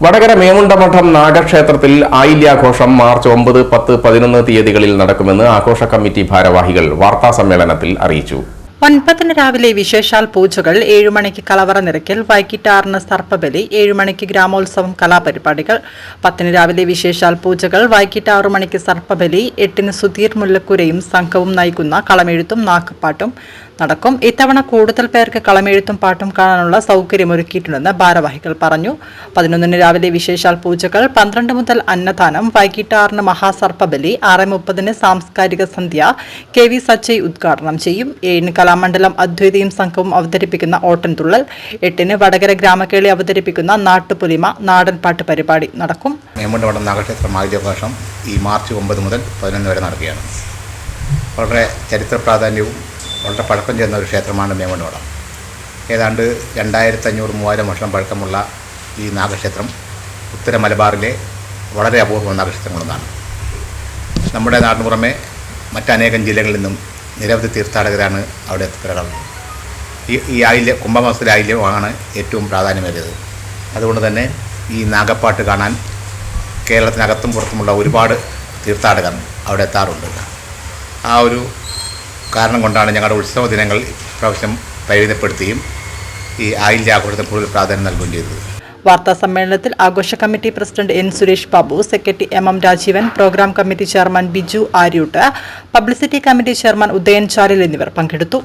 Vadakara മേമുണ്ടമഠം നാഗക്ഷേത്രത്തിൽ ആയില്യാഘോഷം March ഒമ്പത് പത്ത് പതിനൊന്ന് തീയതികളിൽ നടക്കുമെന്ന് ആഘോഷ കമ്മിറ്റി ഭാരവാഹികൾ വാർത്താ സമ്മേളനത്തിൽ അറിയിച്ചു. ഒൻപതിന് രാവിലെ വിശേഷാൽ പൂജകൾ ഏഴുമണിക്ക് കലവറ നിരക്കൽ വൈകിട്ട് ആറിന് സർപ്പബലി ഏഴുമണിക്ക് ഗ്രാമോത്സവം കലാപരിപാടികൾ പത്തിന് രാവിലെ വിശേഷാൽ പൂജകൾ വൈകിട്ട് ആറു മണിക്ക് സർപ്പബലി എട്ടിന് സുധീർ മുല്ലക്കുരയും സംഘവും നയിക്കുന്ന കളമെഴുത്തും നാക്കുപാട്ടും നടക്കും. ഇത്തവണ കൂടുതൽ പേർക്ക് കളമെഴുത്തും പാട്ടും കാണാനുള്ള സൗകര്യമൊരുക്കിയിട്ടുണ്ടെന്ന് ഭാരവാഹികൾ പറഞ്ഞു. പതിനൊന്നിന് രാവിലെ വിശേഷാൽ പൂജകൾ പന്ത്രണ്ട് മുതൽ അന്നദാനം വൈകിട്ട് ആറിന് മഹാസർപ്പബലി ആറ് മുപ്പതിന് സാംസ്കാരിക സന്ധ്യ കെ വി സച്ചയ് ഉദ്ഘാടനം ചെയ്യും. ഏഴിന് കലാമണ്ഡലം അദ്വൈതയും സംഘവും അവതരിപ്പിക്കുന്ന ഓട്ടൻതുള്ളൽ എട്ടിന് വടകര ഗ്രാമക്കേളി അവതരിപ്പിക്കുന്ന നാട്ടുപുലിമ നാടൻ പാട്ട് പരിപാടി നടക്കും. നേമണ്ടവടം നാഗക്ഷേത്ര മാലിന്യാഘോഷം ഈ മാർച്ച് ഒമ്പത് മുതൽ പതിനൊന്ന് വരെ നടക്കുകയാണ്. വളരെ ചരിത്ര പ്രാധാന്യവും വളരെ പഴക്കം ചെന്ന ഒരു ക്ഷേത്രമാണ് മേമ്പുണ്ടവടം ഏതാണ്ട് രണ്ടായിരത്തി അഞ്ഞൂറ് മൂവായിരം വർഷം പഴക്കമുള്ള ഈ നാഗക്ഷേത്രം ഉത്തര മലബാറിലെ വളരെ അപൂർവ നാഗക്ഷേത്രങ്ങളൊന്നാണ്. നമ്മുടെ നാടിന് പുറമെ മറ്റനേകം ജില്ലകളിൽ നിന്നും നിരവധി തീർത്ഥാടകരാണ് അവിടെ എത്തിപ്പെടാറുള്ളത്. ഈ ഈ ആയില്യം കുംഭമാസത്തിലെ ആയില്യമാണ് ഏറ്റവും പ്രാധാന്യമേറിയത്. അതുകൊണ്ട് തന്നെ ഈ നാഗപ്പാട്ട് കാണാൻ കേരളത്തിനകത്തും പുറത്തുമുള്ള ഒരുപാട് തീർത്ഥാടകർ അവിടെ എത്താറുണ്ട്. ആ ഒരു കാരണം കൊണ്ടാണ് ഞങ്ങളുടെ ഉത്സവ ദിനങ്ങൾ പ്രാവശ്യം പരിമിതപ്പെടുത്തുകയും ഈ ആയില്യ ആഘോഷത്തിന് കൂടുതൽ പ്രാധാന്യം നൽകുകയും ചെയ്തത്. വാർത്താ സമ്മേളനത്തിൽ ആഘോഷ committee president N Suresh Babu secretary M M Rajeevan programme committee chairman Biju ആര്യൂട്ട് publicity committee chairman Udayan Chalil എന്നിവർ പങ്കെടുത്തു.